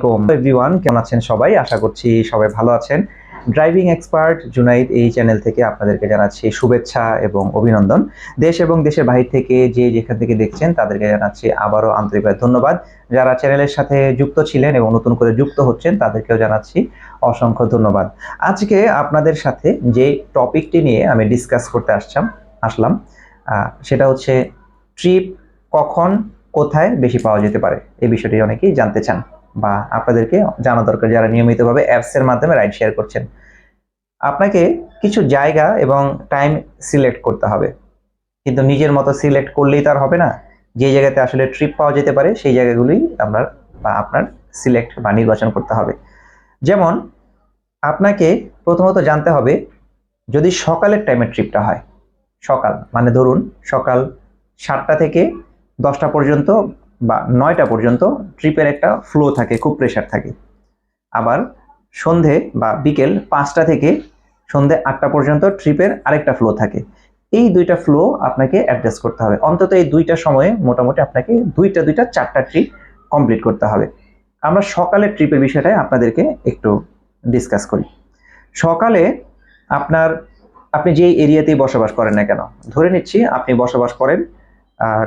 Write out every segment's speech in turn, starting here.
আলাইকুম এভরিওয়ান কেমন আছেন সবাই? আশা করছি সবাই ভালো আছেন। ড্রাইভিং এক্সপার্ট জুনাইদ এই চ্যানেল থেকে আপনাদেরকে জানাচ্ছি শুভেচ্ছা এবং অভিনন্দন। দেশ এবং দেশের বাহির থেকে যে যেখান থেকে দেখছেন তাদেরকে জানাচ্ছি আবারও আন্তরিকভাবে ধন্যবাদ। যারা চ্যানেলের সাথে যুক্ত ছিলেন এবং নতুন করে যুক্ত হচ্ছেন, তাদেরকেও জানাচ্ছি অসংখ্য ধন্যবাদ। আজকে আপনাদের সাথে যে টপিকটি নিয়ে আমি ডিসকাস করতে আসছাম, আসলাম সেটা হচ্ছে ট্রিপ কখন, কোথায় বেশি পাওয়া যেতে পারে? এই বিষয়টি অনেকেই জানতে চান। বা আপনাদেরকে জানা দরকার যারা নিয়মিতভাবে অ্যাপসের মাধ্যমে রাইড শেয়ার করছেন। আপনাকে কিছু জায়গা এবং টাইম সিলেক্ট করতে হবে। কিন্তু নিজের মতো সিলেক্ট করলেই তার হবে না। যে জায়গাতে আসলে ট্রিপ পাওয়া যেতে পারে, সেই জায়গাগুলোই আপনার বা আপনার সিলেক্ট বা নির্বাচন করতে হবে। যেমন, আপনাকে প্রথমত জানতে হবে, যদি সকালের টাইমের ট্রিপটা হয়, সকাল মানে ধরুন সকাল সাতটা থেকে দশটা পর্যন্ত বা নয়টা পর্যন্ত ট্রিপের একটা ফ্লো থাকে, খুব প্রেশার থাকে। আবার সন্ধে বা বিকেল পাঁচটা থেকে সন্ধে আটটা পর্যন্ত ট্রিপের আরেকটা ফ্লো থাকে। এই দুইটা ফ্লো আপনাকে অ্যাডজাস্ট করতে হবে। অন্তত এই দুইটা সময়ে মোটামুটি আপনাকে দুইটা দুইটা, চারটা ট্রিপ কমপ্লিট করতে হবে। আমরা সকালের ট্রিপের বিষয়টাই আপনাদেরকে একটু ডিসকাস করি। সকালে আপনার, আপনি যে এরিয়াতেই বসবাস করেন না কেন, ধরে নিচ্ছি আপনি বসবাস করেন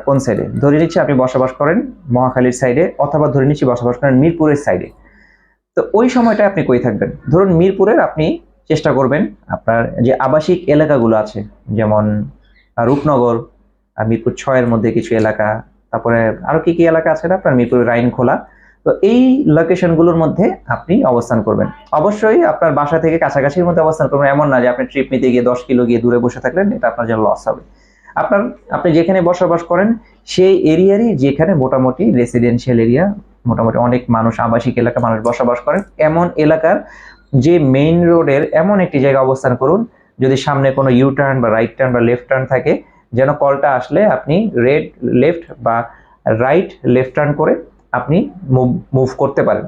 কোন সাইডে ধরে নিচ্ছি আপনি বসবাস করেন মহাখালীর সাইডে অথবা ধরে নিচ্ছি বসবাস করেন মিরপুরের সাইডে তো ওই সময়টা আপনি কই থাকবেন? ধরুন মিরপুরের আপনি চেষ্টা করবেন আপনার যে আবাসিক এলাকাগুলো আছে, যেমন রূপনগর মিরপুর ছয়ের মধ্যে কিছু এলাকা, তারপরে আরও কি কী এলাকা আছে না? আপনার মিরপুরের রাইনখোলা। তো এই লোকেশনগুলোর মধ্যে আপনি অবস্থান করবেন। অবশ্যই আপনার বাসা থেকে কাছাকাছির মধ্যে অবস্থান করবেন। এমন না যে আপনি ট্রিপ নিতে গিয়ে দশ কিলো গিয়ে দূরে বসে থাকলেন, এটা আপনার জন্য লস হবে। আপনার, আপনি যেখানে বসবাস করেন, সেই এরিয়ারই যেখানে মোটামুটি রেসিডেন্সিয়াল এরিয়া মোটামুটি অনেক মানুষ, আবাসিক এলাকা মানুষ বসবাস করেন, এমন এলাকার যে মেইন রোডের এমন একটি জায়গায় অবস্থান করুন, যদি সামনে কোনো ইউ টার্ন বা রাইট টার্ন বা লেফট টার্ন থাকে, যেন কলটা আসলে আপনি রেড লেফট বা রাইট লেফট টার্ন করে আপনি মুভ মুভ করতে পারেন।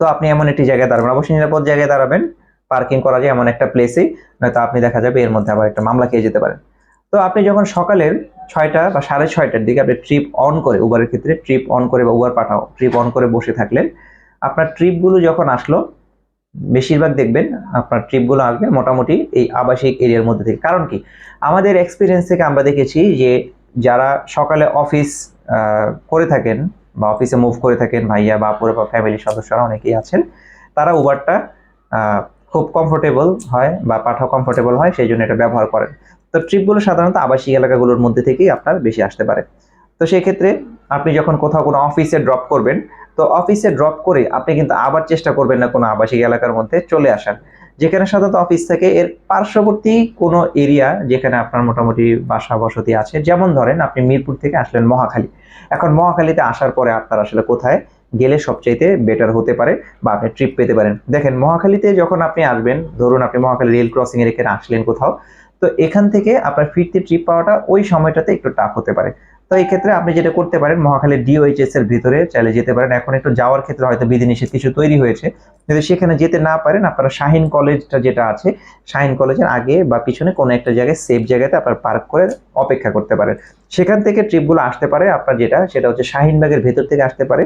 তো আপনি এমন একটি জায়গায় দাঁড়াবেন, অবশ্যই নিরাপদ জায়গায় দাঁড়াবেন পার্কিং করা যায় এমন একটা প্লেসেই নয়তো আপনি দেখা যাবে এর মধ্যে আবার একটা মামলা খেয়ে যেতে পারেন। তো আপনি যখন সকালের ছয়টা বা সাড়ে ছয়টার দিকে আপনি ট্রিপ অন করে উবারের ক্ষেত্রে ট্রিপ অন করে বা উবার পাঠাও ট্রিপ অন করে বসে থাকলেন, আপনার ট্রিপগুলো যখন আসলো, বেশিরভাগ দেখবেন আপনার ট্রিপগুলো আসবে মোটামুটি এই আবাসিক এরিয়ার মধ্যে থেকে। কারণ কি? আমাদের এক্সপিরিয়েন্স থেকে আমরা দেখেছি যে যারা সকালে অফিস করে থাকেন বা অফিসে মুভ করে থাকেন, ভাইয়া বা পুরো ফ্যামিলির সদস্যরা অনেকেই আছেন, তারা উবারটা খুব কমফোর্টেবল হয় বা পাঠাও কমফোর্টেবল হয়, সেই জন্য এটা ব্যবহার করেন। তো ট্রিপগুলো সাধারণত আবাসিক এলাকাগুলোর মধ্যে থেকেই আপনার বেশি আসতে পারে। তো সেই ক্ষেত্রে আপনি যখন কোথাও কোনো অফিসে ড্রপ করবেন, তো অফিসে ড্রপ করে আপনি কিন্তু আবার চেষ্টা করবেন না কোনো আবাসিক এলাকার মধ্যে চলে আসার। যেখানে সাধারণত অফিস থেকে এর পার্শ্ববর্তী কোনো এরিয়া যেখানে আপনার মোটামুটি বাসা বসতি আছে, যেমন ধরেন আপনি মিরপুর থেকে আসলেন মহাখালী। এখন মহাখালীতে আসার পরে আপনার আসলে কোথায় গেলে সবচাইতে বেটার হতে পারে বা আপনি ট্রিপ পেতে পারেন। দেখেন, মহাখালীতে যখন আপনি আসবেন, ধরুন আপনি মহাখালী রেল ক্রসিং এর এখানে আসলেন কোথাও তো এখান থেকে আপনার ফিরতে ট্রিপ পাওয়াটা ওই সময়টাতে একটু টাফ হতে পারে। তো এই ক্ষেত্রে আপনি যেটা করতে পারেন, মহাখালী ডিওএইচএস এর ভিতরে চাইলে যেতে পারেন। এখন একটু যাওয়ার ক্ষেত্রে হয়তো বিধিনিষেধ কিছু তৈরি হয়েছে। যদি সেখানে যেতে না পারেন, আপনারা শাহিন কলেজটা যেটা আছে, শাহিন কলেজের আগে বা পিছনে কোনো একটা জায়গায় সেফ জায়গাতে আপনার পার্ক করে অপেক্ষা করতে পারেন। সেখান থেকে ট্রিপগুলো আসতে পারে। আপনার যেটা, সেটা হচ্ছে শাহিনবাগের ভেতর থেকে আসতে পারে,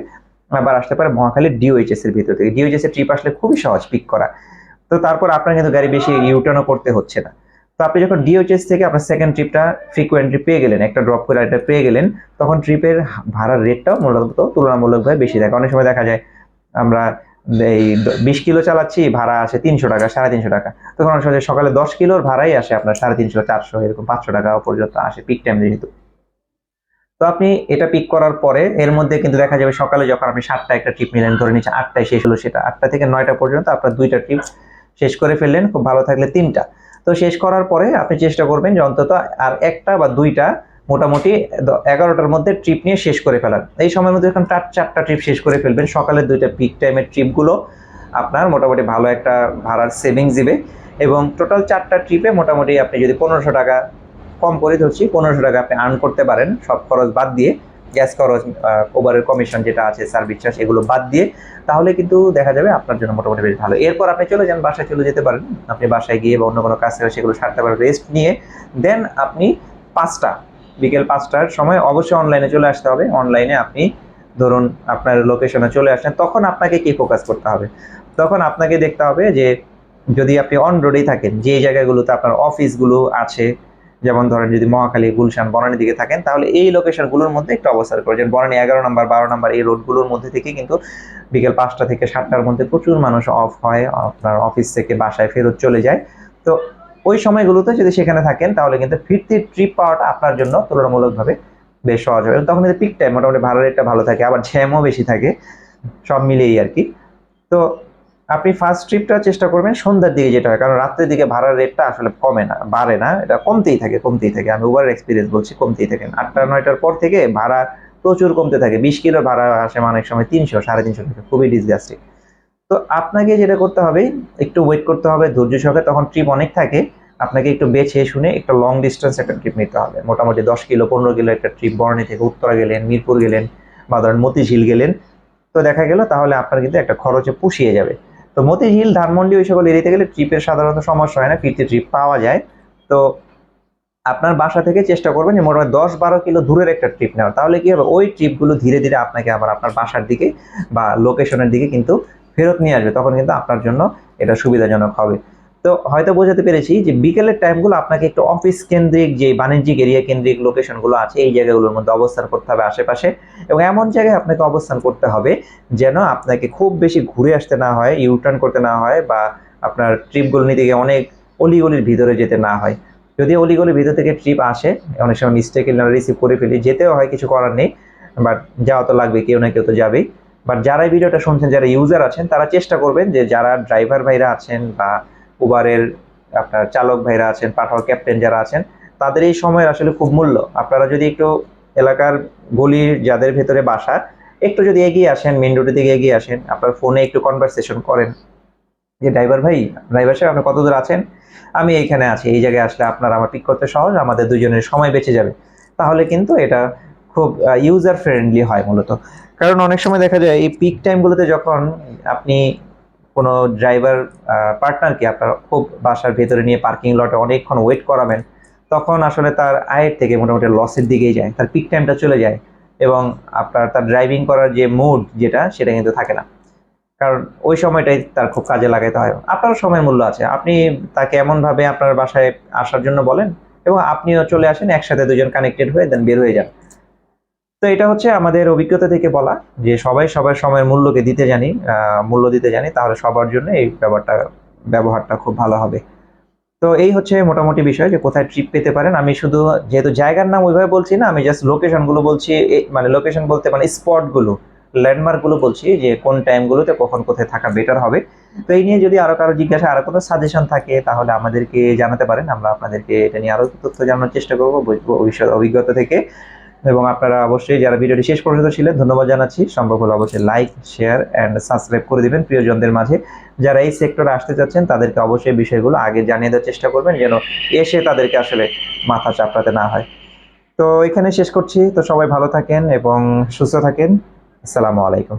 আবার আসতে পারে মহাখালীর ডিওএইচএস এর ভিতর থেকে। ডিওএইচএস এর ট্রিপ আসলে খুবই সহজ পিক করা। তো তারপর আপনার কিন্তু গাড়ি বেশি ইউটার্নও করতে হচ্ছে না। তো আপনি যখন ডিওএইচএস থেকে আপনার সেকেন্ড ট্রিপটা ফ্রিকোয়েন্টলি পেয়ে গেলেন, একটা ড্রপ করে একটা পেয়ে গেলেন, তখন ট্রিপের ভাড়ার রেটটাও মূলত তুলনামূলকভাবে বেশি থাকে। অনেক সময় দেখা যায় আমরা এই বিশ কিলো চালাচ্ছি, ভাড়া আসে তিনশো টাকা, সাড়ে তিনশো টাকা। তখন অনেক সময় সকালে দশ কিলোর ভাড়াই আসে আপনার সাড়ে তিনশো, চারশো, এরকম পাঁচশো টাকা পর্যন্ত আসে পিক টাইম যেহেতু। তো আপনি এটা পিক করার পরে এর মধ্যে কিন্তু দেখা যাবে সকালে যখন আপনি সাতটা একটা ট্রিপ নিলেন, ধরে নিচ্ছে আটটায় শেষ হলো সেটা, আটটা থেকে নয়টা পর্যন্ত আপনার দুইটা ট্রিপ শেষ করে ফেললেন। খুব ভালো থাকলে তিনটা। তো শেষ করার পরে আপনি চেষ্টা করবেন যে অন্তত আর একটা বা দুইটা মোটামুটি এগারোটার মধ্যে ট্রিপ নিয়ে শেষ করে ফেলার। এই সময়ের মধ্যে যখন চার চারটা ট্রিপ শেষ করে ফেলবেন সকালের দুইটা পিক টাইমের ট্রিপগুলো আপনার মোটামুটি ভালো একটা ভাড়ার সেভিংস দিবে এবং টোটাল চারটা ট্রিপে মোটামুটি আপনি যদি পনেরোশো টাকা কম করে ধরছি, পনেরোশো টাকা আপনি আর্ন করতে পারেন। সব খরচ বাদ দিয়ে গ্যাস খরচ ওভারের কমিশন যেটা আছে সার্ভিস চার্জ এগুলো বাদ দিয়ে, তাহলে কিন্তু দেখা যাবে আপনার জন্য মোটামুটি বেশ ভালো। এরপর আপনি চলে যান, বাসায় চলে যেতে পারেন। আপনি বাসায় গিয়ে বা অন্য কোনো কাজ করে সেগুলো সারতে পারেন রেস্ট নিয়ে। দেন আপনি পাঁচটা, বিকেল পাঁচটার সময় অবশ্যই অনলাইনে চলে আসতে হবে। অনলাইনে আপনি ধরুন আপনার লোকেশনে চলে আসলেন তখন আপনাকে কি ফোকাস করতে হবে? তখন আপনাকে দেখতে হবে যে, যদি আপনি অন রোডেই থাকেন, যে জায়গাগুলোতে আপনার অফিসগুলো আছে যেমন ধরেন যদি মহাখালী, গুলশান বনানীর দিকে থাকেন, তাহলে এই লোকেশনগুলোর মধ্যে একটু অবস্থান করে যেমন বনানী এগারো নম্বর, বারো নম্বর, এই রোডগুলোর মধ্যে থেকে কিন্তু বিকেল পাঁচটা থেকে সাতটার মধ্যে প্রচুর মানুষ অফ হয়, আপনার অফিস থেকে বাসায় ফেরত চলে যায়। তো ওই সময়গুলোতে যদি সেখানে থাকেন, তাহলে কিন্তু ফিরতি ট্রিপ পাওয়াটা আপনার জন্য তুলনামূলকভাবে বেশ সহজ হবে তখন কিন্তু পিক টাইম মোটামুটি ভাড়া রেটটা ভালো থাকে, আবার ঝ্যামও বেশি থাকে, সব মিলিয়েই আর কি। তো আপনি ফার্স্ট ট্রিপটা চেষ্টা করবেন সন্ধ্যার দিকে যেটা হয়, কারণ রাত্রের দিকে ভাড়ার রেটটা আসলে কমে না, বাড়ে না, এটা কমতেই থাকে কমতেই থাকে। আমি উবার এক্সপিরিয়েন্স বলছি, কমতেই থাকে। আটটা, নয়টার পর থেকে ভাড়া প্রচুর কমতে থাকে, বিশ কিলো ভাড়া আসে মানে অনেক সময় তিনশো, সাড়ে তিনশো টাকা, খুবই ডিসগাস্টিং তো আপনাকে যেটা করতে হবে, একটু ওয়েট করতে হবে, ধৈর্য সহকারে, তখন ট্রিপ অনেক থাকে, আপনাকে একটু বেছে শুনে একটু লং ডিস্টেন্স একটা ট্রিপ নিতে হবে। মোটামুটি দশ কিলো, পনেরো কিলো একটা ট্রিপ বর্ণি থেকে উত্তরা গেলেন, মিরপুর গেলেন, বা ধরেন মতিঝিল গেলেন। তো দেখা গেল, তাহলে আপনার কিন্তু একটা খরচে পুষিয়ে যাবে। তো মতিঝিল, ধানমন্ডি ওই সকল এরিয়াতে গেলে ট্রিপের সাধারণত সমস্যা হয় না ফিরতে ট্রিপ পাওয়া যায়। তো আপনার বাসা থেকে চেষ্টা করবেন যে মোটামুটি দশ বারো কিলো দূরের একটা ট্রিপ নেওয়া তাহলে কি হবে? ওই ট্রিপগুলো ধীরে ধীরে আপনাকে আবার আপনার বাসার দিকে বা লোকেশনের দিকে কিন্তু ফেরত নিয়ে আসবে। তখন কিন্তু আপনার জন্য এটা সুবিধাজনক হবে। তো হয়তো বোঝাতে পেরেছি যে বিকেলের টাইমগুলো আপনাকে একটু অফিস কেন্দ্রিক যে বাণিজ্যিক এরিয়া কেন্দ্রিক লোকেশনগুলো আছে, এই জায়গাগুলোর মধ্যে অবস্থান করতে হবে আশেপাশে এবং এমন জায়গায় আপনাকে অবস্থান করতে হবে যেন আপনাকে খুব বেশি ঘুরে আসতে না হয় ইউটার্ন করতে না হয় বা আপনার ট্রিপগুলো নিতে গিয়ে অনেক অলিগলির ভিতরে যেতে না হয়। যদি অলিগলির ভিতর থেকে ট্রিপ আসে, অনেক সময় মিস্টেক রিসিভ করে ফেলি, যেতেও হয়, কিছু করার নেই বাট যাওয়া তো লাগবে, কেউ না কেউ তো যাবেই। বাট যারা ভিডিওটা শুনছেন, যারা ইউজার আছেন, তারা চেষ্টা করবেন যে যারা ড্রাইভার ভাইরা আছেন বা উবারের আপনার চালক ভাইরা আছেন, পাঠাও ক্যাপ্টেন যারা আছেন, তাদের এই সময়ের আসলে খুব মূল্য। আপনারা যদি একটু এলাকার গলির যাদের ভেতরে বাসা, একটু যদি এগিয়ে আসেন মেন রোডের দিকে এগিয়ে আসেন, আপনার ফোনে একটু কনভারসেশন করেন। যে ড্রাইভার ভাই ড্রাইভার সাহেব, আপনি কত দূর আছেন? আমি এইখানে আছি, এই জায়গায় আসলে আপনার আমার পিক করতে সহজ, আমাদের দুজনের সময় বেঁচে যাবে। তাহলে কিন্তু এটা খুব ইউজার ফ্রেন্ডলি হয় মূলত। কারণ অনেক সময় দেখা যায়, এই পিক টাইমগুলোতে যখন আপনি কোনো ড্রাইভার পার্টনারকে আপনার খুব বাসার ভেতরে নিয়ে পার্কিং লটে অনেকক্ষণ ওয়েট করাবেন, তখন আসলে তার আয়ের থেকে মোটামুটি লসের দিকেই যায়, তার পিক টাইমটা চলে যায় এবং আপনার তার ড্রাইভিং করার যে মুড যেটা, সেটা কিন্তু থাকে না। কারণ ওই সময়টাই তার খুব কাজে লাগাইতে হয়। আপনারও সময় মূল্য আছে। আপনি তাকে এমনভাবে আপনার বাসায় আসার জন্য বলেন এবং আপনিও চলে আসেন, একসাথে দুজন কানেক্টেড হয়ে দেন বের হয়ে যান। তো এটা হচ্ছে আমাদের অভিজ্ঞতা থেকে বলা যে সবাই সবার সময়ের মূল্যকে দিতে জানি মূল্য দিতে জানি, তাহলে সবার জন্য এই ব্যাপারটা, ব্যবহারটা খুব ভালো হবে। তো এই হচ্ছে মোটামুটি বিষয় যে কোথায় ট্রিপ পেতে পারেন। আমি শুধু যেহেতু জায়গার নাম ওইভাবে বলছি না, আমি জাস্ট লোকেশনগুলো বলছি মানে লোকেশন বলতে মানে স্পটগুলো ল্যান্ডমার্কগুলো বলছি যে কোন টাইমগুলোতে কখন কোথায় থাকা বেটার হবে। তো এই নিয়ে যদি আরও কারও জিজ্ঞাসা, আরও কোনো সাজেশন থাকে, তাহলে আমাদেরকে জানাতে পারেন। আমরা আপনাদেরকে এটা নিয়ে আরও তথ্য জানানোর চেষ্টা করব ভবিষ্যৎ অভিজ্ঞতা থেকে। এবং আপনারা অবশ্যই যারা ভিডিওটি শেষ পর্যন্ত ছিলেন, ধন্যবাদ জানাচ্ছি। সম্ভব হলে অবশ্যই লাইক শেয়ার অ্যান্ড সাবস্ক্রাইব করে দিবেন প্রিয়জনদের মাঝে। যারা এই সেক্টরে আসতে চাচ্ছেন, তাদেরকে অবশ্যই বিষয়গুলো আগে জানিয়ে দেওয়ার চেষ্টা করবেন যেন এসে তাদেরকে আসলে মাথা চাপড়াতে না হয়। তো এখানে শেষ করছি। তো সবাই ভালো থাকেন এবং সুস্থ থাকেন। আসসালামু আলাইকুম।